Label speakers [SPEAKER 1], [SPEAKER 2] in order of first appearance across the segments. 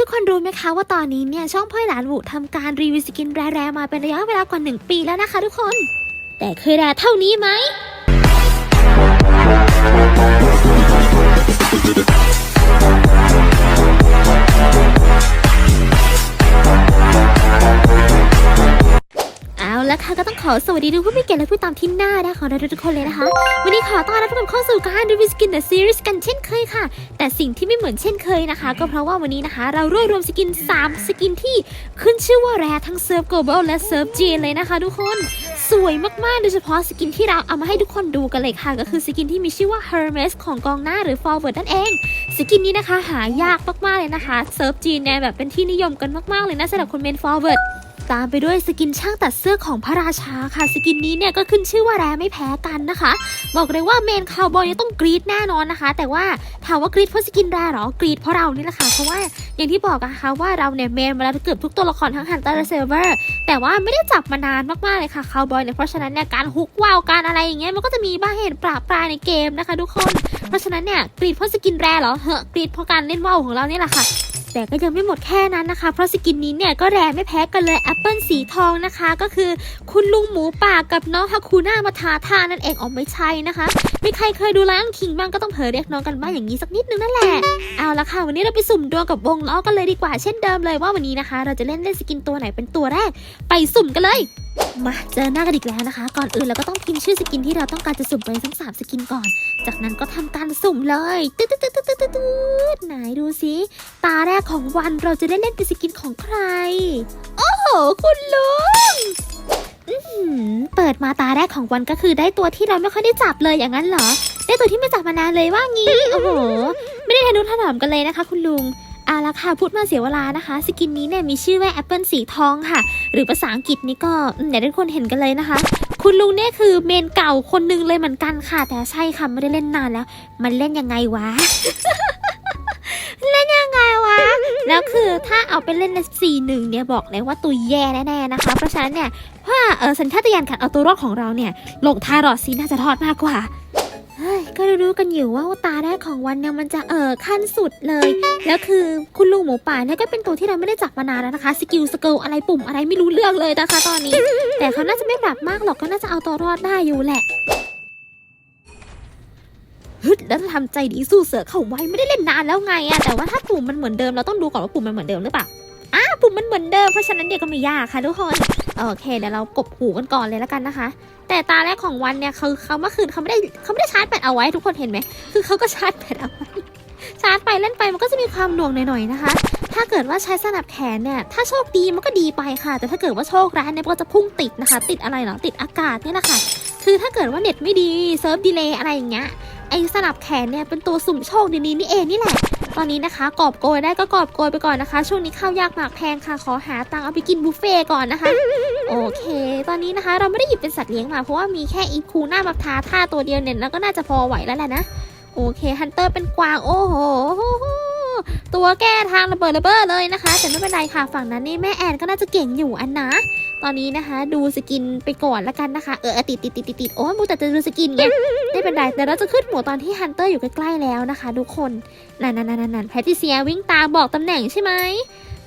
[SPEAKER 1] ทุกคนรู้ไหมคะว่าตอนนี้เนี่ยช่องพ่อยหลานหวูทำการรีวิวสกินแร่ๆมาเป็นระยะเวลากว่า 1 ปีแล้วนะคะทุกคน แต่เคยแร่เท่านี้ไหม เอาละค่ะก็ต้องขอสวัสดีทุกผู้มีเกียรติและผู้ตามที่น่ารักของเราทุกคนเลยนะคะ วันนี้ขอต้อนรับทุกคนเข้าสู่การรีวิวสกิน The Series กันเช่นเคยค่ะ แต่สิ่งที่ไม่เหมือนเช่นเคยนะคะ ก็เพราะว่าวันนี้นะคะ เรารวบรวมสกิน 3 สกินที่ขึ้นชื่อว่าแรทั้งเซิร์ฟ global และเซิร์ฟจีนเลยนะคะ ทุกคนสวยมากๆ โดยเฉพาะสกินที่เราเอามาให้ทุกคนดูกันเลยค่ะ ก็คือสกินที่มีชื่อว่า Hermes ของกองหน้าหรือ Forward นั่นเอง สกินนี้นะคะหายากมากๆเลยนะคะเซิร์ฟจีนเนี่ยแบบเป็นที่นิยมกันมากๆเลยนะสำหรับคนเมน Forward ตามไปด้วยสกินช่างตัดเสื้อของพระราชาค่ะ สกินนี้เนี่ยก็ขึ้นชื่อว่าแรไม่แพ้กันนะคะ บอกเลยว่าเมนคาวบอยเนี่ยต้องกรีดแน่นอนนะคะ แต่ว่าถามว่ากรีดเพราะสกินแรหรอกรีดเพราะเรานี่แหละค่ะเพราะว่าอย่างที่บอกนะคะว่าเราเนี่ยเมนมาแล้วเกือบทุกตัวละครทั้งฮันเตอร์และเซเวอร์แต่ว่าไม่ได้จับมานานมากๆเลยค่ะคาวบอยเนี่ยเพราะฉะนั้นเนี่ยการฮุกว่าวการอะไรอย่างเงี้ยมันก็จะมีบ้างเหตุปราบปรายในเกมนะคะ ทุกคน เพราะฉะนั้นเนี่ยกรีดเพราะสกินแรเหรอเฮ้อกรีดเพราะการเล่นว่าวของเรานี่แหละค่ะแต่ก็ยังไม่หมดแค่นั้นนะคะ เพราะสกินนี้เนี่ยก็แรไม่แพ้กันเลยอปเปิลสีทองนะคะ ก็คือคุณลุงหมูป่ากับน้องฮาคูน่ามาทาทานั่นเองออกไม่ใช่นะคะมีใครเคยดูล้างคิงบ้างก็ต้องเผลอเรียกน้องกันบ้างอย่างนี้สักนิดนึงนั่นแหละ เอาละค่ะ วันนี้เราไปสุ่มดวงกับวงล้อกันเลยดีกว่าเช่นเดิมเลยว่าวันนี้นะคะ เราจะเล่นเล่นสกินตัวไหนเป็นตัวแรก ไปสุ่มกันเลยมาเจอหน้ากันอีกแล้วนะคะ ก่อนอื่นเราก็ต้องพิมพ์ชื่อสกินที่เราต้องการจะสุ่มไปทั้งสามสกินก่อน จากนั้นก็ทำการสุ่มเลยตึ๊ดตึ๊ดตึ๊ดตึ๊ดตึ๊ดตึ๊ดไหนดูสิตาแรกของวันเราจะได้เล่นเป็นสกินของใคร โอ้โหคุณลุงเปิดมาตาแรกของวันก็คือได้ตัวที่เราไม่ค่อยได้จับเลยอย่างนั้นเหรอ ได้ตัวที่ไม่จับมานานเลยว่างี้โอ้โหไม่ได้ทะนุถนอมกันเลยนะคะ คุณลุง เอาละค่ะพูดมาเสียเวลานะคะ สกินนี้เนี่ยมีชื่อว่าแอปเปิลสีทองค่ะ หรือภาษาอังกฤษนี่ก็เดี๋ยวทุกคนเห็นกันเลยนะคะ คุณลุงเนี่ยคือเมนเก่าคนหนึงเลยเหมือนกันค่ะ แต่ใช่ค่ะไม่ได้เล่นนานแล้ว มันเล่นยังไงวะเล่นยังไงวะ แล้วคือถ้าเอาไปเล่นในสีหนึ่งเนี่ยบอกเลยว่าตัวแย่แน่ๆนะคะ เพราะฉะนั้นเนี่ยว่าสัญชาตญาณการเอาตัวรอดของเราเนี่ยลงทายรอดซีน่าจะทอดมากกว่า ก็รู้กันอยู่ว่าตาแรกของวันเนี่ยมันจะเออขั้นสุดเลย แล้วคือคุณลุงหมูป่าเนี่ยก็เป็นตัวที่เราไม่ได้จับมานานแล้วนะคะ สกิลสเกลอะไรปุ่มอะไรไม่รู้เรื่องเลยนะคะ ตอนนี้ แต่เขาน่าจะไม่ปรับมากหรอกก็น่าจะเอาตัวรอดได้อยู่แหละฮึดแล้วทำใจดีสู้เสือเข้าไว้ไม่ได้เล่นนานแล้วไงอะแต่ว่าถ้าปุ่มมันเหมือนเดิมเราต้องดูก่อนว่าปุ่มมันเหมือนเดิมหรือเปล่าอ้าปุ่มมันเหมือนเดิมเพราะฉะนั้นเดี๋ยวก็ไม่ยากค่ะทุกคน โอเคเดี๋ยวเรากบหูกันก่อนเลยแล้วกันนะคะ แต่ตาแรกของวันเนี่ยคือเขาเมื่อคืนเขาไม่ได้เขาไม่ได้ชาร์จแบตเอาไว้ทุกคนเห็นไหมคือเขาก็ชาร์จแบตเอาไว้ชาร์จไปเล่นไปมันก็จะมีความหน่วงหน่อยๆนะคะ ถ้าเกิดว่าใช้สนับแขนเนี่ย ถ้าโชคดีมันก็ดีไปค่ะ แต่ถ้าเกิดว่าโชคร้ายเนี่ยมันก็จะพุ่งติดนะคะ ติดอะไรเหรอ ติดอากาศเนี่ยแหละค่ะ คือถ้าเกิดว่าเน็ตไม่ดีเซิร์ฟดีเลย์อะไรอย่างเงี้ย ไอ้สนับแขนเนี่ยเป็นตัวสุ่มโชคดีนี้นี่เองนี่แหละ ตอนนี้นะคะกอบโกยได้ก็กอบโกยไปก่อนนะคะ ช่วงนี้ข้าวยากหมากแพงค่ะ ขอหาตังค์เอาไปกินบุฟเฟ่ต์ก่อนนะคะ โอเค ตอนนี้นะคะเราไม่ได้หยิบเป็นสัตว์เลี้ยงมา เพราะว่ามีแค่อีคูหน้าบักทาท่าตัวเดียวเนี่ยแล้วก็น่าจะพอไหวแล้วแหละนะ โอเค ฮันเตอร์เป็นกวาง โอ้โห ตัวแก้ทางระเบิดระเบ้อเลยนะคะ แต่ไม่เป็นไรค่ะฝั่งนั้นนี่แม่แอนก็น่าจะเก่งอยู่อันนะ ตอนนี้นะคะ ดูสกินไปก่อนละกันนะคะ เออติดติดติดติดติดโอ้มูแต่จะดูสกินไงไม่เป็นไรแต่เราจะขึ้นหมวดตอนที่ฮันเตอร์อยู่ใกล้ๆแล้วนะคะทุกคนนั่นนั่นนั่นนั่นแพทิเซียวิ่งตามบอกตำแหน่งใช่ไหม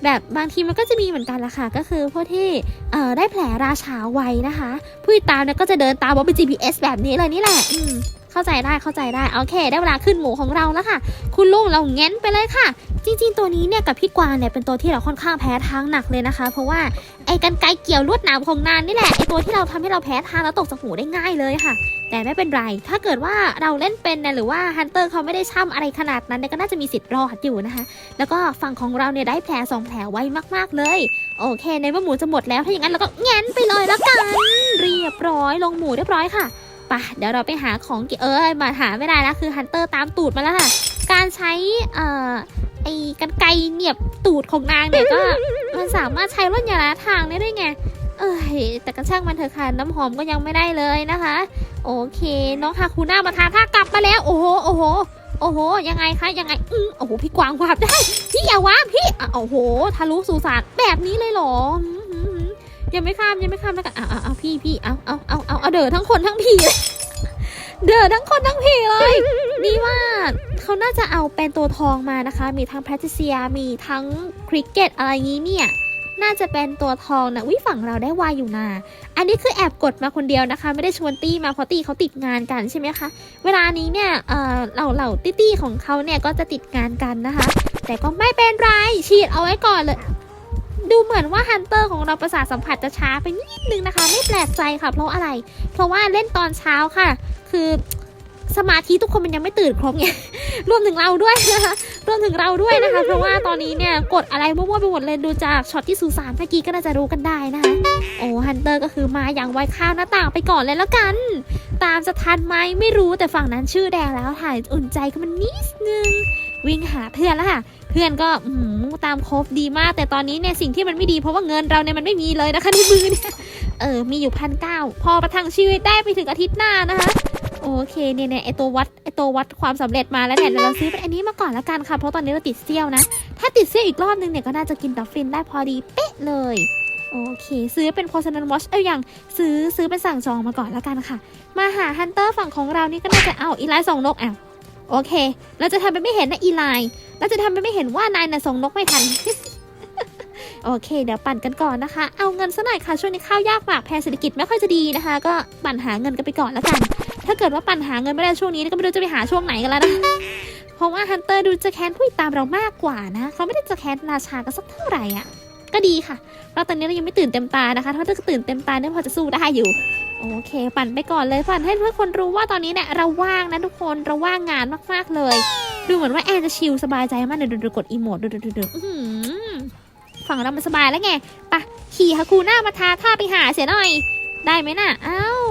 [SPEAKER 1] แบบบางทีมันก็จะมีเหมือนกันละค่ะ ก็คือพวกที่เออได้แผลราชาไวนะคะ ผู้ติดตามเนี่ยก็จะเดินตามว่าเป็น GPS แบบนี้เลยนี่แหละอืม เข้าใจได้เข้าใจได้โอเค ได้เวลาขึ้นหมูของเราแล้วค่ะ คุณลุงเราเง้นไปเลยค่ะ จริง ๆ ตัวนี้เนี่ยกับพี่กวางเนี่ยเป็นตัวที่เราค่อนข้างแพ้ทางหนักเลยนะคะ เพราะว่าไอ้กันไกเกี่ยวลวดหนามของนานนี่แหละไอ้ตัวที่เราทำให้เราแพ้ทางแล้วตกจากหูได้ง่ายเลยค่ะ แต่ไม่เป็นไร ถ้าเกิดว่าเราเล่นเป็นเนี่ยหรือว่าฮันเตอร์เขาไม่ได้ช่ำอะไรขนาดนั้นเนี่ยก็น่าจะมีสิทธิ์รอดอยู่นะคะ แล้วก็ฝั่งของเราเนี่ยได้แผลสองแผลไวมากๆเลย โอเค ในเมื่อหมูจะหมดแล้วถ้าอย่างนั้นเราก็แง้นไปเลยแล้วกัน เรียบร้อยลงหมูเรียบร้อยค่ะ ปะเดี๋ยวเราไปหาของกิเอ้ยมาหาไม่ได้แล้วคือฮันเตอร์ตามตูดมาแล้วค่ะ การใช้เอ่อไอ้กันไกเหนียบตูดของนางเนี่ยก็มันสามารถใช้ลดยาระทางได้ด้วยไง เอ้ยแต่กระช่างมันเถอะค่ะน้ำหอมก็ยังไม่ได้เลยนะคะ โอเค น้องฮาคูน่ามาทาท่ากลับมาแล้วโอ้โหโอ้โหโอ้โห ยังไงคะยังไงอืมโอ้โหพี่กวางวาบได้ พี่อย่าวาบพี่โอ้โหทะลุสุสานแบบนี้เลยหรอ ยังไม่ข้ามยังไม่ข้ามแล้วกันเอาเอาเอาพี่พี่เอาเอาเอาเอาเอาเดอทั้งคนทั้งพี่เลยเดือดทั้งคนทั้งผีเลย นี่ว่าเขาน่าจะเอาเป็นตัวทองมานะคะ มีทั้งแพทริเซียมีทั้งคริกเก็ตอะไรงี้เนี่ยน่าจะเป็นตัวทองนะวิฝั่งเราได้วายอยู่นา อันนี้คือแอบกดมาคนเดียวนะคะ ไม่ได้ชวนตี้มาเพราะตี้เขาติดงานกันใช่ไหมคะ เวลานี้เนี่ยเอ่อเหล่าเหล่าตี้ของเขาเนี่ยก็จะติดงานกันนะคะ แต่ก็ไม่เป็นไรฉีดเอาไว้ก่อนเลย ดูเหมือนว่าฮันเตอร์ของเราประสาทสัมผัสจะช้าไปนิดนึงนะคะ ไม่แปลกใจค่ะ เพราะอะไร เพราะว่าเล่นตอนเช้าค่ะ คือสมาธิทุกคนมันยังไม่ตื่นครบไงรวมถึงเราด้วยนะคะรวมถึงเราด้วยนะคะ เพราะว่าตอนนี้เนี่ยกดอะไรมั่วๆไปหมดเลยดูจากช็อตที่สูสานเมื่อกี้ก็น่าจะรู้กันได้นะคะโอ้ฮันเตอร์ก็คือมาอย่างไวข้าวหน้าต่างไปก่อนเลยแล้วกัน ตามจะทันไหมไม่รู้แต่ฝั่งนั้นชื่อแดงแล้วถ่ายอุ่นใจก็มันนิดนึง วิ่งหาเพื่อนแล้วค่ะ เพื่อนก็อืมตามครบดีมาก แต่ตอนนี้เนี่ยสิ่งที่มันไม่ดีเพราะว่าเงินเราเนี่ยมันไม่มีเลยนะคะในมือเนี่ยเออมีอยู่พันเก้าพอประทังชีวิตได้ไปถึงอาทิตย์หน้านะคะโอเคเนี่ยเนี่ยไอตัววัดไอตัววัดความสำเร็จมาแล้วเนี่ยเดี๋ยวเราซื้อเป็นอันนี้มาก่อนละกันค่ะเพราะตอนนี้เราติดเซี่ยวนะ ถ้าติดเซี่ยวอีกรอบนึงเนี่ยก็น่าจะกินดัฟฟินได้พอดีเป๊ะเลยโอเค ซื้อเป็น personal watch เอ้ยอย่างซื้อซื้อเป็นสั่งจองมาก่อนละกันค่ะ มาหาฮันเตอร์ฝั่งของเรานี่ก็น่าจะเอาอีไลน์ส่งนกอะ โอเค เราจะทำไปนไม่เห็นนะอีไลน์เราจะทำไปนไม่เห็นว่านายน่ะส่งนกไม่ทัน โอเค เดี๋ยวปั่นกันก่อนนะคะ เอาเงินซะหน่อยค่ะ ช่วงนี้ข้าวยากหมากแพงเศรษฐกิจไม่ค่อยจะดีนะคะ ก็ปั่นหาเงินกันไปก่อนละกัน ถ้าเกิดว่าปั่นหาเงินไม่ได้ช่วงนี้ก็ไม่รู้จะไปหาช่วงไหนกันแล้วนะ เพราะว่าฮันเตอร์ดูจะแค้นผู้ติดตามเรามากกว่านะ เขาไม่ได้จะแค้นราชากันสักเท่าไหร่อะ ก็ดีค่ะเพราะตอนนี้เรายังไม่ตื่นเต็มตานะคะ ถ้าจะตื่นเต็มตาเนี่ยพอจะสู้ได้อยู่ โอเค ปั่นไปก่อนเลยปั่นให้ทุกคนรู้ว่าตอนนี้เนี่ยเราว่างนะทุกคนเราว่างงานมากๆเลย ดูเหมือนว่าแอนจะชิลสบายใจมากเดี๋ยวดูกดอีโมดดูดูดูดูฝั่งเรามันสบายแล้วไงไปะขี่ฮาคูน่ามาทาท่าไปหาเสียหน่อย ได้ไหมน่ะอ้าว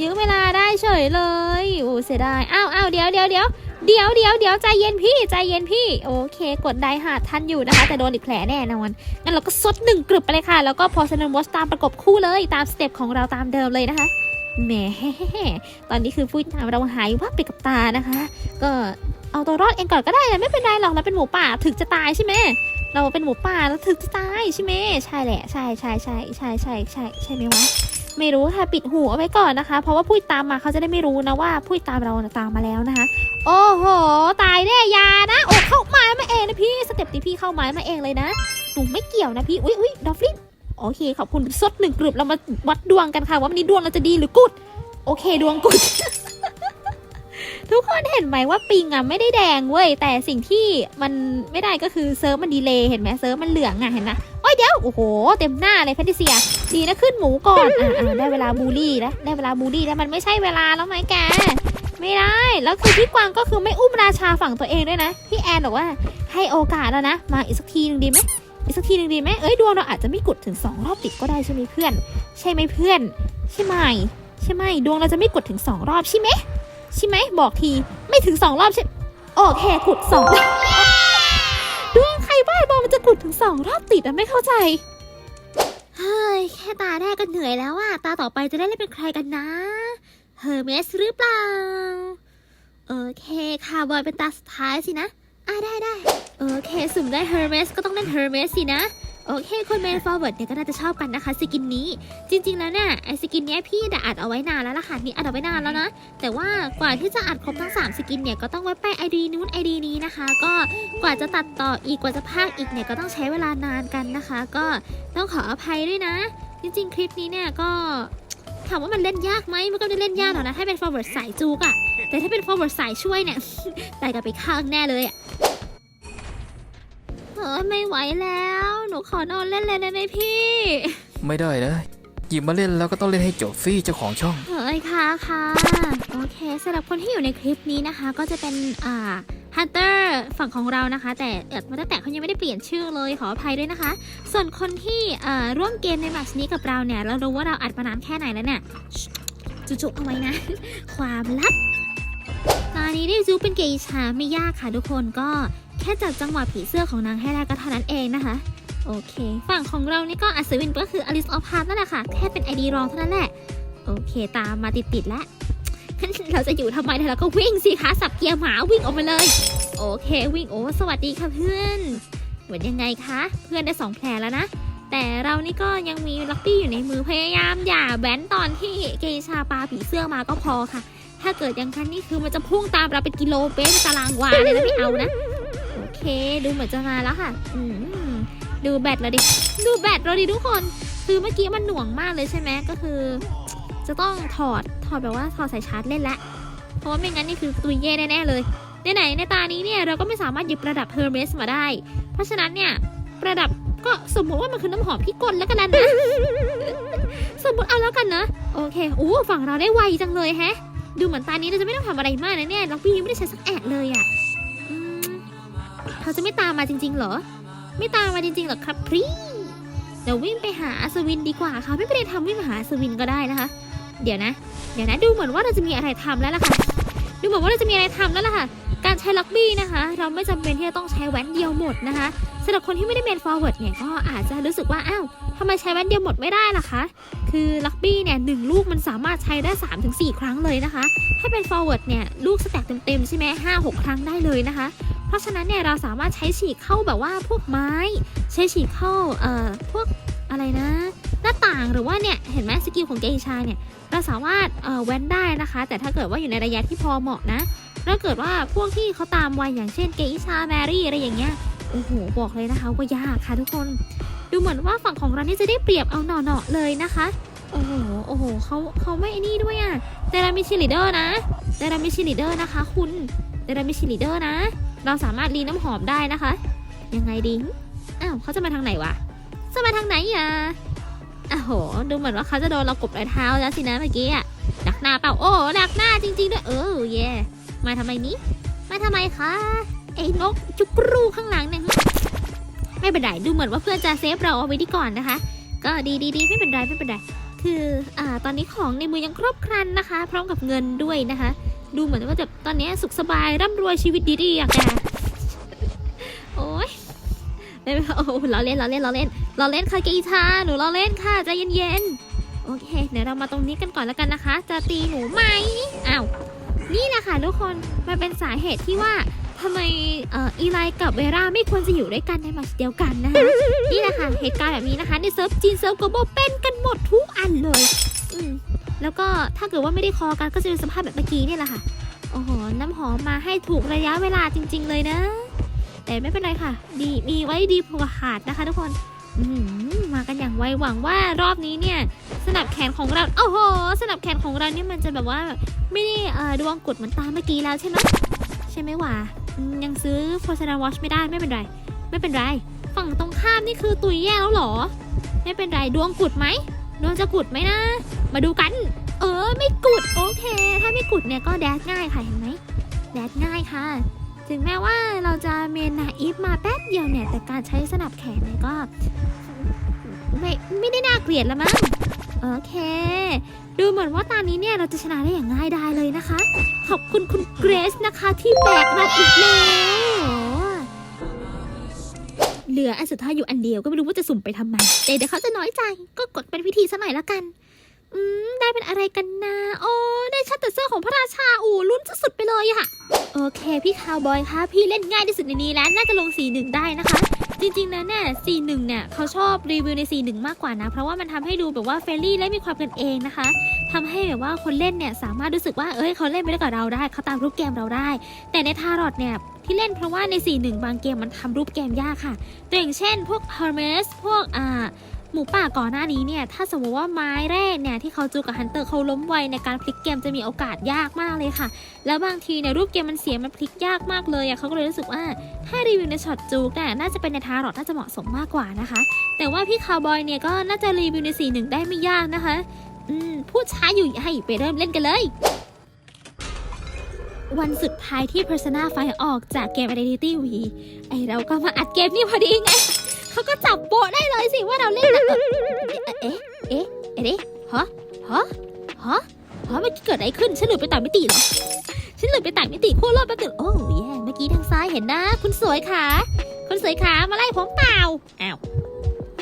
[SPEAKER 1] ยื้อเวลาได้เฉยเลยโอ้เสียดายอ้าวอ้าวเดี๋ยวเดี๋ยวเดี๋ยว เดี๋ยวเดี๋ยวเดี๋ยวใจเย็นพี่ใจเย็นพี่โอเค กดได้หาทันอยู่นะคะ แต่โดนอีกแผลแน่นอนงั้นเราก็ซดหนึ่งกรึบไปเลยค่ะ แล้วก็พอสน a วอชตามประกบคู่เลยตามสเต็ปของเราตามเดิมเลยนะคะแหมตอนนี้คือผู้ตามเราหายวับไปกับตานะคะ ก็เอาตัวรอดเองก่อนก็ได้นะไม่เป็นไรหรอกเราเป็นหมูป่าถึกจะตายใช่ไหมเราเป็นหมูป่าแล้วถึกจะตายใช่ไหมใช่แหละใช่ใช่ใช่ใช่ใช่ใช่ใช่ไหมวะ ไม่รู้ค่ะปิดหูเอาไว้ก่อนนะคะ เพราะว่าผู้ตามมาเขาจะได้ไม่รู้นะว่าผู้ตามเราตามมาแล้วนะคะ โอ้โห ตายแน่ยานะโอ้เข้าไม้มาเองนะพี่สเต็ปที่พี่เข้าไม้มาเองเลยนะหนูไม่เกี่ยวนะพี่อุ้ยอุ้ยดอฟลินโอเคขอบคุณซดหนึ่งกลุ่มเรามาวัดดวงกันค่ะว่าวันนี้ดวงเราจะดีหรือกุดโอเคดวงกุดทุกคนเห็นไหมว่าปิงอะไม่ได้แดงเว้ยแต่สิ่งที่มันไม่ได้ก็คือเซิร์ฟมันดีเลย์เห็นไหมเซิร์ฟมันเหลืองอะเห็นไหม เดี๋ยวโอ้โห เต็มหน้าเลยแพทิเซีย ดีนะขึ้นหมูก่อนอะอะได้เวลาบูลลี่แล้วได้เวลาบูลลี่แล้วมันไม่ใช่เวลาแล้วไหมแกไม่ได้ แล้วคือพี่กวางก็คือไม่อุ้มราชาฝั่งตัวเองด้วยนะ พี่แอนบอกว่าให้โอกาสแล้วนะ มาอีกสักทีหนึ่งดีไหมอีกสักทีหนึ่งดีไหมเอ้ยดวงเราอาจจะไม่กดถึงสองรอบติดก็ได้ใช่ไหมเพื่อน ใช่ไหมเพื่อน ใช่ไหมใช่ไหมดวงเราจะไม่กดถึงสองรอบใช่ไหมใช่ไหมบอกทีไม่ถึงสองรอบใช่โอเคกดสองรอบ บ้าบอมันจะกดถึงสองรอบติดอะไม่เข้าใจ เฮ้ย แค่ตาแรกก็เหนื่อยแล้วอะตาต่อไปจะได้เล่นเป็นใครกันนะ เฮอร์เมสหรือเปล่า โอเคค่ะบอยเป็นตาสุดท้ายสินะ อะได้ได้โอเคสุ่มได้เฮอร์เมสก็ต้องเล่นเฮอร์เมสสินะ โอเคคนเมนฟอร์เวิร์ดเนี่ยก็น่าจะชอบกันนะคะสกินนี้จริง ๆ แล้วเนี่ยไอสกินเนี้ยพี่ได้อัดเอาไว้นานแล้วล่ะค่ะนี่อัดเอาไว้นานแล้วนะ แต่ว่ากว่าที่จะอัดครบทั้ง 3 สกินเนี่ยก็ต้องไว้ไปไอดีนู้นไอดีนี้นะคะ ก็กว่าจะตัดต่ออีกกว่าจะพากอีกเนี่ยก็ต้องใช้เวลานานกันนะคะ ก็ต้องขออภัยด้วยนะ จริง ๆ คลิปนี้เนี่ยก็ถามว่ามันเล่นยากไหมมันก็ไม่ได้เล่นยากหรอกนะถ้าเป็น forward สายจูกอะแต่ถ้าเป็น forward สายช่วยเนี่ยได้กันไปข้างแน่เลยอะ เฮ้ยไม่ไหวแล้ว หนูขอนอนเล่นเลยได้ไหมพี่
[SPEAKER 2] ไม่ได้นะหยิบมาเล่นแล้วก็ต้องเล่นให้จบสิเจ้าของช่อง
[SPEAKER 1] เฮ้ยค่ะค่ะโอเคสำหรับคนที่อยู่ในคลิปนี้นะคะ ก็จะเป็นอ่าฮันเตอร์ฝั่งของเรานะคะ แต่เอิดมาตั้งแต่เขายังไม่ได้เปลี่ยนชื่อเลยขออภัยด้วยนะคะ ส่วนคนที่เอ่อร่วมเกมในแมตช์นี้กับเราเนี่ย เรารู้ว่าเราอัดมานานแค่ไหนแล้วเนี่ยชิจุๆเอาไว้นะ ความลับตอนนี้ได้จูเป็นเกย์ชาไม่ยากค่ะทุกคนก็ แค่จับจังหวะผีเสื้อของนางให้ได้ก็เท่านั้นเองนะคะ โอเค ฝั่งของเรานี่ก็อัศวินก็คืออลิสออฟพาร์นั่นแหละค่ะ แค่เป็นไอดีรองเท่านั้นแหละ โอเค ตามมาติดๆแล้วเราจะอยู่ทำไมเราก็วิ่งสิคะสับเกียร์หมาวิ่งออกมาเลย โอเค วิ่งโอ้สวัสดีค่ะเพื่อนเหมือนยังไงคะ เพื่อนได้สองแผลแล้วนะ แต่เรานี่ก็ยังมีล็อกปี้อยู่ในมือพยายามอย่าแบนตอนที่เกชาปาผีเสื้อมาก็พอค่ะ ถ้าเกิดอย่างนั้นนี่คือมันจะพุ่งตามเราเป็นกิโลเมตรตารางวาเลยนะไม่เอานะ เค ดูเหมือนจะมาแล้วค่ะ อืมดูแบตเราดิ ดูแบตเราดิทุกคน คือเมื่อกี้มันหน่วงมากเลยใช่ไหมก็คือ จะต้องถอด ถอดแบบว่าถอดสายชาร์จเล่นละ เพราะว่าไม่งั้นนี่คือตุยเย่แน่ๆเลย ในไหนในตานี้เนี่ยเราก็ไม่สามารถหยิบประดับเฮอร์เมสมาได้ เพราะฉะนั้นเนี่ยประดับก็สมมติว่ามันคือน้ำหอมที่กลแล้วกันนะ สมมติเอาแล้วกันนะ โอเคโอ้ฝั่งเราได้ไวจังเลยแฮะ ดูเหมือนตานี้เราจะไม่ต้องทำอะไรมากนะเนี่ยน้องพี่ยังไม่ได้ใช้สักแอะเลยอะ่ะ เขาจะไม่ตามมาจริง ๆ เหรอ ไม่ตามมาจริงๆเหรอครับพี่เดี๋ยววิ่งไปหาอัศวินดีกว่าค่ะไม่เป็นไรทำวิ่งมาหาอัศวินก็ได้นะคะ เดี๋ยวนะ เดี๋ยวนะดูเหมือนว่าเราจะมีอะไรทำแล้วล่ะค่ะ ดูเหมือนว่าเราจะมีอะไรทำแล้วล่ะค่ะ การใช้ลักบี้นะคะ เราไม่จำเป็นที่จะต้องใช้แว้นเดียวหมดนะคะสำหรับคนที่ไม่ได้เมน forward เนี่ยก็อาจจะรู้สึกว่าอ้าวทำไมใช้แว้นเดียวหมดไม่ได้ล่ะคะ คือลักบี้เนี่ยหนึ่งลูกมันสามารถใช้ได้ 3-4 ครั้งเลยนะคะ ถ้าเป็น forward เนี่ยลูกสแต็กเต็มๆใช่ไหมห้าหกครั้งได้เลยนะคะ เพราะฉะนั้นเนี่ยเราสามารถใช้ฉีกเข้าแบบว่าพวกไม้ ใช้ฉีกเข้าเอ่อพวกอะไรนะ หน้าต่างหรือว่าเนี่ยเห็นไหมสกิลของเกอิชาเนี่ยเราสามารถเอ่อแว้นได้นะคะ แต่ถ้าเกิดว่าอยู่ในระยะที่พอเหมาะนะถ้าเกิดว่าพวกที่เขาตามวัยอย่างเช่นเกอิชาแมรี่อะไรอย่างเงี้ยโอ้โหบอกเลยนะคะว่ายากค่ะทุกคน ดูเหมือนว่าฝั่งของเรานี่จะได้เปรียบเอาหน่อๆเลยนะคะโอ้โหโอ้โหเขาเขาไม่ไอ้นี่ด้วยอะแต่เรามีชิลิเดอร์นะแต่เรามีชิลิเดอร์นะคะ คุณ แต่เรามีชิลิเดอร์นะ เราสามารถรีน้ำหอมได้นะคะ ยังไงดิอ้าวเขาจะมาทางไหนวะ จะมาทางไหนอะอ้าวโห ดูเหมือนว่าเขาจะโดนเรากบรอยเท้าแล้วสินะเมื่อกี้อะดักหน้าเปล่า โอ้ดักหน้าจริงๆด้วย เออเย่มาทำไมนี้ มาทำไมคะไอ้นกจุกรูข้างหลังเนี่ยไม่เป็นไรดูเหมือนว่าเพื่อนจะเซฟเราเอาไว้ดีก่อนนะคะ ก็ดีดีดีไม่เป็นไรไม่เป็นไรคืออ่าตอนนี้ของในมือยังครบครันนะคะ พร้อมกับเงินด้วยนะคะ ดูเหมือนว่าจะตอนนี้สุขสบายร่ำรวยชีวิตดีๆอย่างแกโอ้ยไม่เป็นโอ้เราเล่นเราเล่นเราเล่นเราเล่นค่ะกีชาหนูเราเล่นค่ะใจเย็นๆโอเคเดี๋ยวเรามาตรงนี้กันก่อนแล้วกันนะคะ จะตีหนูไหมอ้าวนี่แหละค่ะทุกคนมันเป็นสาเหตุที่ว่าทำไมเอ่ออีไลกับเวราไม่ควรจะอยู่ด้วยกันในมตช์เดียวกันนะคะนี่แหละค่ะเหตุการณ์แบบนี้นะคะในเซิร์ฟจีนเซิร์ฟโกลบอลเป็นกันหมดทุกอันเลย อืม แล้วก็ถ้าเกิดว่าไม่ได้คอกันก็จะเป็นสภาพแบบเมื่อกี้เนี่ยแหละค่ะ โอ้โห น้ำหอมมาให้ถูกระยะเวลาจริง ๆ เลยนะ แต่ไม่เป็นไรค่ะ ดีมีไว้ดีกว่าขาดนะคะทุกคนมมากันอย่างไวหวังว่ารอบนี้เนี่ย สนับแขนของเรา โอ้โห สนับแขนของเราเนี่ยมันจะแบบว่าไม่ได้อ่อดวงกดเหมือนตามเมื่อกี้แล้วใช่ไหมใช่ไหมวะยังซื้อโฆษณาวอชไม่ได้ไม่เป็นไร ไม่เป็นไร ฝั่งตรงข้ามนี่คือตุยแย่แล้วหรอ ไม่เป็นไรดวงกุดไหมดวงจะกุดไหมนะ มาดูกัน เออ ไม่กุด โอเค ถ้าไม่กุดเนี่ยก็แดดง่ายค่ะ เห็นไหม แดดง่ายค่ะ ถึงแม้ว่าเราจะเมนนาอีฟมาแป๊บเดียวเนี่ย แต่การใช้สนับแขนเนี่ยก็ ไม่ไม่ได้น่าเกลียดละมั้ง โอเค ดูเหมือนว่าตอนนี้เนี่ยเราจะชนะได้อย่างง่ายดายเลยนะคะ ขอบคุณคุณเกรซนะคะที่แบกเราอีกแล้วเหลืออันสุดท้ายอยู่อันเดียวก็ไม่รู้ว่าจะสุ่มไปทำไมแต่เดี๋ยวเขาจะน้อยใจก็กดเป็นพิธีซะหน่อยละกัน อืม ได้เป็นอะไรกันนะ โอ้ ได้ชัดแต่เสื้อของพระราชาอูลุ้นสุดๆไปเลยอะโอเค พี่คาวบอยคะพี่เล่นง่ายที่สุดในนี้แล้ว น่าจะลง4-1ได้นะคะ จริงๆ แล้วเนี่ย4-1เนี่ยเขาชอบรีวิวใน4-1มากกว่านะ เพราะว่ามันทำให้ดูแบบว่าเฟรนลี่และมีความกันเองนะคะทำให้แบบว่าคนเล่นเนี่ยสามารถรู้สึกว่าเอ้ยเขาเล่นไปด้วยกับเราได้เขาตามรูปเกมเราได้ แต่ในทารอตเนี่ยที่เล่นเพราะว่าใน 4-1 บางเกมมันทำรูปเกมยากค่ะ ตัวอย่างเช่น พวก Hermes พวกอ่า หมูป่าก่อนหน้านี้เนี่ย ถ้าสมมติว่าไม้แรกเนี่ย ที่เขาจูกับฮันเตอร์เขาล้มไวในการพลิกเกมจะมีโอกาสยากมากเลยค่ะ แล้วบางทีเนี่ยรูปเกมมันเสียมันพลิกยากมากเลยอะเขาก็เลยรู้สึกว่าถ้ารีวิวในช็อตจูกเนี่ยน่าจะเป็นในทารอตน่าจะเหมาะสมมากกว่านะคะ แต่ว่าพี่คาวบอยเนี่ยก็น่าจะรีวิวใน4 1ได้ไม่ยากนะคะ อืมพูดช้าอยู่ให้ไปเริ่มเล่นกันเลยวันสุดท้ายที่ Persona ไฟออกจากเกม Identity V ไอเราก็มาอัดเกมนี่พอดีไง เขาก็จับโปะได้เลยสิว่าเราเล่นนะเอ๊ะ เอ๊ะ เอ๊ะเอ๊ะฮะฮะฮะฮะเมื่อกี้เกิดอะไรขึ้น ฉันหลุดไปต่างมิติเหรอ ฉันหลุดไปต่างมิติขั้วโลกแป๊บนึงโอ้ยแย่เมื่อกี้ทางซ้ายเห็นนะ คุณสวยขาคุณสวยขามาไล่ผมเปล่า อ้าว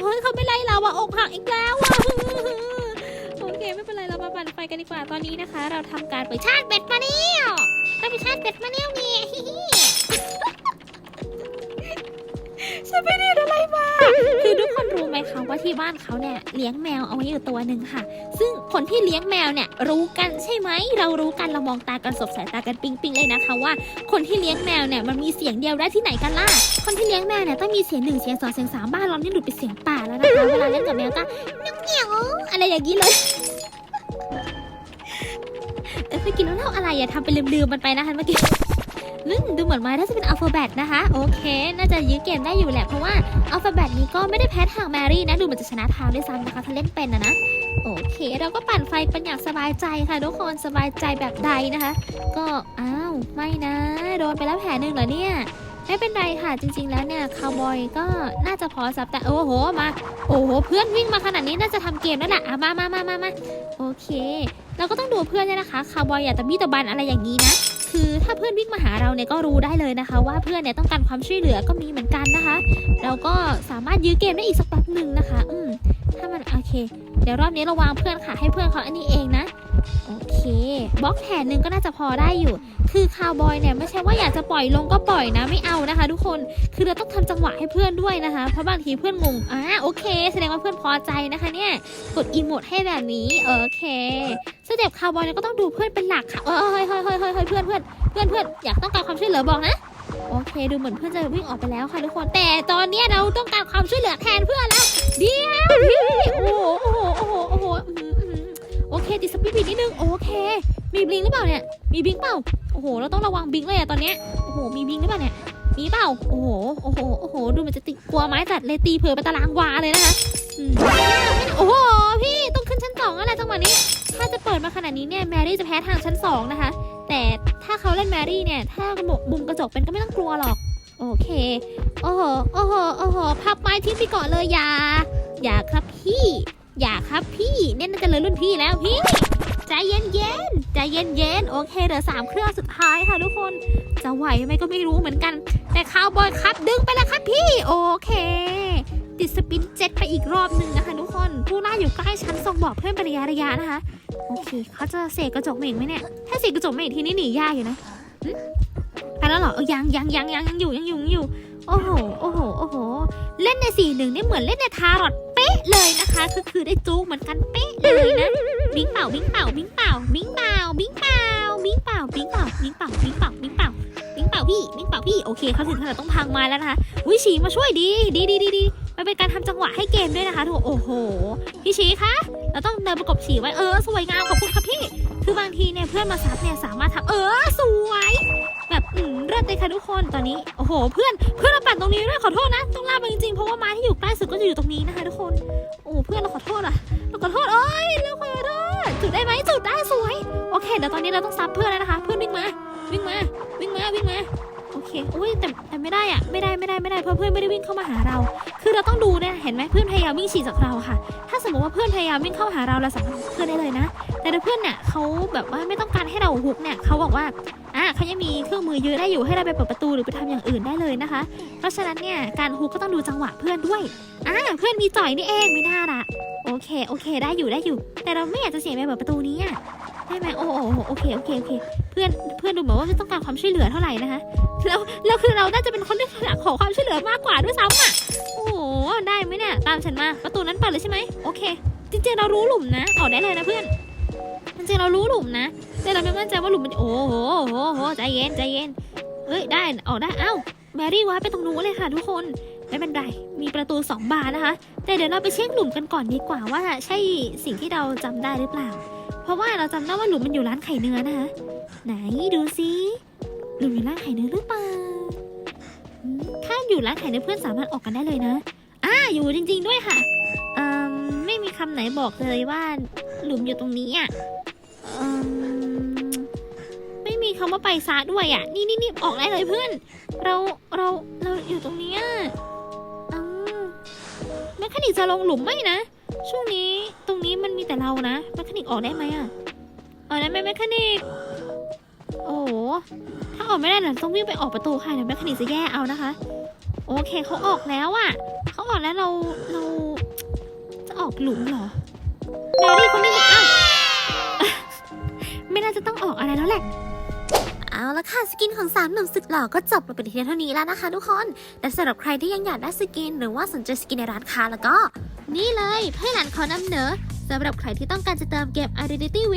[SPEAKER 1] โอ้ยเขาไม่ไล่เราอะอกหักอีกแล้วอะโอเคไม่เป็นไรเรามาปั่นไฟกันดีกว่าตอนนี้นะคะ เราทำการไปชาร์จเบ็ดมาเนี่ยเราไปชาร์จเบ็ดมาเนี่ยนี่ฉันไม่ได้อะไร มาคือทุกคนรู้ไหมคะว่าที่บ้านเขาเนี่ยเลี้ยงแมวเอาไว้อยู่ตัวหนึ่งค่ะ ซึ่งคนที่เลี้ยงแมวเนี่ยรู้กันใช่ไหมเรารู้กันเรามองตากันสบสายตากันปิ๊งปิงๆเลยนะคะว่า คนที่เลี้ยงแมวเนี่ยมันมีเสียงเดียวได้ที่ไหนกันล่ะคนที่เลี้ยงแมวเนี่ยต้องมีเสียงหนึ่งเสียงสองเสียงสามบ้านเรานี่หลุดเป็นเสียงป่าแล้วนะคะเวลาเล่นกับแมวก็น้องเหนียวอะไรอย่างนี้เลยเอ้ยเมื่อกี้เราเล่าอะไรอย่าทำเป็นลืมๆมันไปนะคะเมื่อกี้ นึดูเหมือนไม้น่าจะเป็นอัลฟาเบตนะคะ โอเค น่าจะยื้อเกมได้อยู่แหละ เพราะว่าอัลฟาเบตนี้ก็ไม่ได้แพ้ทางแมรี่นะ ดูเหมือนจะชนะทางด้วยซ้ำนะคะ ถ้าเล่นเป็นนะนะ โอเค เราก็ปั่นไฟเป็นอย่างสบายใจค่ะทุกคนสบายใจแบบใดนะคะ ก็ อ้าว ไม่นะ โดนไปแล้วแผลหนึ่งเหรอเนี่ยไม่เป็นไรค่ะจริง ๆ แล้วเนี่ยคาวบอยก็น่าจะพอสับแต่โอ้โหมาโอ้โหเพื่อนวิ่งมาขนาดนี้น่าจะทำเกมแล้วแหละอะมามามามามาโอเค เราก็ต้องดูเพื่อนเนี่ยนะคะคาวบอยอย่าตะบี้ตะบันอะไรอย่างนี้นะ คือถ้าเพื่อนวิ่งมาหาเราเนี่ยก็รู้ได้เลยนะคะ ว่าเพื่อนเนี่ยต้องการความช่วยเหลือก็มีเหมือนกันนะคะ เราก็สามารถยื้อเกมได้อีกสักแป๊บหนึ่งนะคะ อืม ถ้ามันโอเค เดี๋ยวรอบนี้เราวางเพื่อนค่ะ ให้เพื่อนเขาอันนี้เองนะ โอเคบล็อกแผนหนึ่งก็น่าจะพอได้อยู่ คือคาวบอยเนี่ยไม่ใช่ว่าอยากจะปล่อยลงก็ปล่อยนะไม่เอานะคะ ทุกคน คือเราต้องทำจังหวะให้เพื่อนด้วยนะคะ เพราะบางทีเพื่อนงง อ่าโอเค แสดงว่าเพื่อนพอใจนะคะเนี่ย กดอีโมดให้แบบนี้โอเคสเต็ปคาวบอยเนี่ยก็ต้องดูเพื่อนเป็นหลักค่ะเฮ้ยเฮ้ยเฮ้ยเฮ้ยเพื่อนเพื่อนเพื่อนเพื่อนอยากต้องการความช่วยเหลือบอกนะ โอเคดูเหมือนเพื่อนจะวิ่งออกไปแล้วค่ะทุกคนแต่ตอนนี้เราต้องการความช่วยเหลือแทนเพื่อนแล้วเดี๋ยวพี่โอ้โหโอ้โหโอ้โหโอ้โหโอเคติดสปีดนิดนึงโอเค มีบิงหรือเปล่าเนี่ยมีบิงเปล่าโอ้โหเราต้องระวังบิงเลยอะตอนเนี้ยโอ้โหมีบิงหรือเปล่าเนี่ยมีเปล่าโอ้โหโอ้โหโอ้โหดูมันจะติดกลัวไม้จัดเลยตีเผื่อไปตารางวาเลยนะคะโอ้โหพี่ต้องขึ้นชั้นสองแล้วแหละจังหวะนี้ ถ้าจะเปิดมาขนาดนี้เนี่ยแมรี่จะแพ้ทางชั้นสองนะคะ แต่ถ้าเขาเล่นแมรี่เนี่ย ถ้ากระบอกบุมกระจกเป็นก็ไม่ต้องกลัวหรอก โอเค โอ้โห โอ้โห โอ้โหพับไม้ทิ้งไปก่อนเลยอย่า อย่าครับพี่ อย่าครับพี่เนี่ยน่าจะเลยรุ่นพี่แล้วพี่ใจเย็นเย็นใจเย็นเย็นโอเคเหลือสามเครื่องสุดท้ายค่ะทุกคน จะไหวไหมก็ไม่รู้เหมือนกัน แต่คาวบอยครับดึงไปแล้วครับพี่ โอเค ติดสปินเจ็ตไปอีกรอบหนึ่งนะคะทุกคน ผู้ล่าอยู่ใกล้ชั้นส่งบอกเพื่อนเป็นระยะระยะนะคะ โอเคเขาจะเสกกระจกมาอีกไหมเนี่ย ถ้าเสกกระจกมาอีกทีนี่หนียากอยู่นะไปแล้วเหรอเออยังยังยังยังยังอยู่ยังอยู่ยังอยู่ โอ้โหโอ้โหโอ้โห เล่นในสี่หนึ่งนี่เหมือนเล่นในทารอดเป๊ะเลยนะคะ คือคือได้จู๊กเหมือนกันเป๊ะเลยนะบิงเป่าบิงเป่าบิงเป่าบิงเป่าบิงเป่าบิงเป่าบิงเป่าบิงเป่าบิงเป่าบิงเป่าบิงเป่าพี่บิงเป่าพี่โอเคเขาถึงขนาดต้องพังมาแล้วนะคะวิชีมาช่วยดีดีดีดีดี มันเป็นการทำจังหวะให้เกมด้วยนะคะทุกโอ้โห พี่ชีคะ เราต้องเดินประกบฉีไว้ เออ สวยงามขอบคุณค่ะพี่ คือบางทีเนี่ยเพื่อนมาซับเนี่ยสามารถทำเออ สวย แบบอืมเลิศเลยค่ะทุกคน ตอนนี้ โอ้โห เพื่อน เพื่อนเราปั่นตรงนี้ด้วยขอโทษนะ ต้องลากมาจริงๆ เพราะว่าไม้ที่อยู่ใกล้สุดก็จะอยู่ตรงนี้นะคะทุกคน โอ้เพื่อนเราขอโทษอะ เราขอโทษเอ้ย เราขอโทษ จุดได้ไหมจุดได้สวย โอเค เดี๋ยวตอนนี้เราต้องซับเพื่อนแล้วนะคะ เพื่อนวิ่งมา วิ่งมา วิ่งมา วิ่งมา โอเคอุ้ยแต่แต่ไม่ได้อะไม่ได้ไม่ได้ไม่ได้เพราะเพื่อนไม่ได้วิ่งเข้ามาหาเรา คือเราต้องดูเนี่ยเห็นไหมเพื่อนพยายามวิ่งฉีกจากเราค่ะ ถ้าสมมติว่าเพื่อนพยายามวิ่งเข้าหาเราเราสามารถเพื่อนได้เลยนะ แต่ถ้าเพื่อนเนี่ยเขาแบบว่าไม่ต้องการให้เราฮุกเนี่ยเขาบอกว่าอะเขายังมีเครื่องมือเยื้อได้อยู่ให้เราไปเปิดประตูหรือไปทำอย่างอื่นได้เลยนะคะ เพราะฉะนั้นเนี่ยการฮุกก็ต้องดูจังหวะเพื่อนด้วยอะเพื่อนมีจ่อยนี่เองไม่น่าละ โอเค โอเค ได้อยู่ ได้อยู่ แต่เราไม่อยากจะเสียไปเปิดประตูนี้อะได้ไหมโอ้โหโอเค โอเค โอเค เพื่อน เพื่อนดูเหมือนว่าไม่ต้องการความช่วยเหลือเท่าไหร่นะคะ แล้ว แล้วคือเราน่าจะเป็นคนที่ขอความช่วยเหลือมากกว่าด้วยซ้ำอะโอ้โห ได้ไหมเนี่ย ตามฉันมา ประตูนั้นเปิดเลยใช่ไหมโอเค จริงๆ เรารู้หลุมนะ ออกได้เลยนะเพื่อน จริงๆ เรารู้หลุมนะ แต่เราไม่มั่นใจว่าหลุมมัน โอ้โหโหโหใจเย็น ใจเย็น เอ้ย ได้ ออกได้ เอ้าแมรี่วาไปตรงนู้นเลยค่ะทุกคน ไม่เป็นไร มีประตูสองบานนะคะ แต่เดี๋ยวเราไปเช็คหลุมกันก่อนดีกว่าว่าใช่สิ่งที่เราจำได้หรือเปล่า เพราะว่าเราจำได้ว่าหลุมมันอยู่ร้านไข่เนื้อนะคะ ไหนดูซิหลุมอยู่ร้านไข่เนื้อหรือเปล่าถ้าอยู่ร้านไข่เนื้อเพื่อนสามารถออกกันได้เลยนะอ่าอยู่จริง ๆ ด้วยค่ะอืมไม่มีคำไหนบอกเลยว่าหลุมอยู่ตรงนี้อะอิ่มไม่มีคำว่าไปซาด้วยอะ นี่นี่นี่ออกได้เลยเพื่อน เราเราเราอยู่ตรงนี้อืมแม คคานิกจะลงหลุมไหมนะ ช่วงนี้ตรงนี้มันมีแต่เรานะแมคคานิกออกได้ไหมอะออกได้ไหมแมคคานิก โอ้โห ถ้าออกไม่ได้เราต้องวิ่งไปออกประตูค่ะเดี๋ยวแมคคานิกจะแย่เอานะคะ โอเคเขาออกแล้วอะเขาออกแล้วเราเราจะออกหลุมเหรอแมรี่เขาไม่อ้าวไม่น่าจะต้องออกอะไรแล้วแหละ เอาละค่ะสกินของสามหนุ่มสุดหล่อก็จบลงไปในเพียงเท่านี้แล้วนะคะทุกคนแต่สำหรับใครที่ยังอยากได้สกิน หรือว่าสนใจสกินในร้านค้าแล้วก็ นี่เลยไพ่หลันขอนำเหนอสำหรับใครที่ต้องการจะเติมเกม Identity V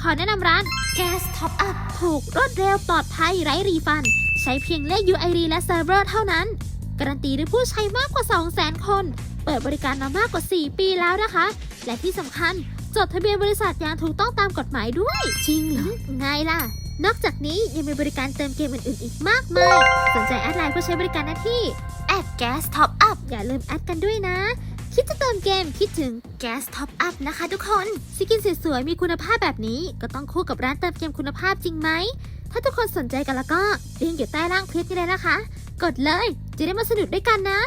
[SPEAKER 1] ขอแนะนำร้าน Gas Top Up ถูกรวดเร็วปลอดภัยไร้รีฟัน ใช้เพียงเลข UID และเซิร์ฟเวอร์เท่านั้น การันตีด้วยผู้ใช้มากกว่า 200,000 คน เปิดบริการมามากกว่า 4 ปีแล้วนะคะ และที่สำคัญจดทะเบียนบริษัทอย่างถูกต้องตามกฎหมายด้วย จริงเหรอไงล่ะ นอกจากนี้ยังมีบริการเติมเกมอื่นๆ อีกมากมาย สนใจแอดไลน์เพื่อใช้บริการหน้าที่แอด Gas Top Up อย่าลืมแอดกันด้วยนะ คิดจะเติมเกมคิดถึง Gas Top Up นะคะทุกคนสกินสวยๆมีคุณภาพแบบนี้ ก็ต้องคู่กับร้านเติมเกมคุณภาพจริงไหม ถ้าทุกคนสนใจกันแล้วก็ลิงก์อยู่ใต้ล่างคลิปนี้เลยนะคะ กดเลย จะได้มาสนุกด้วยกันนะ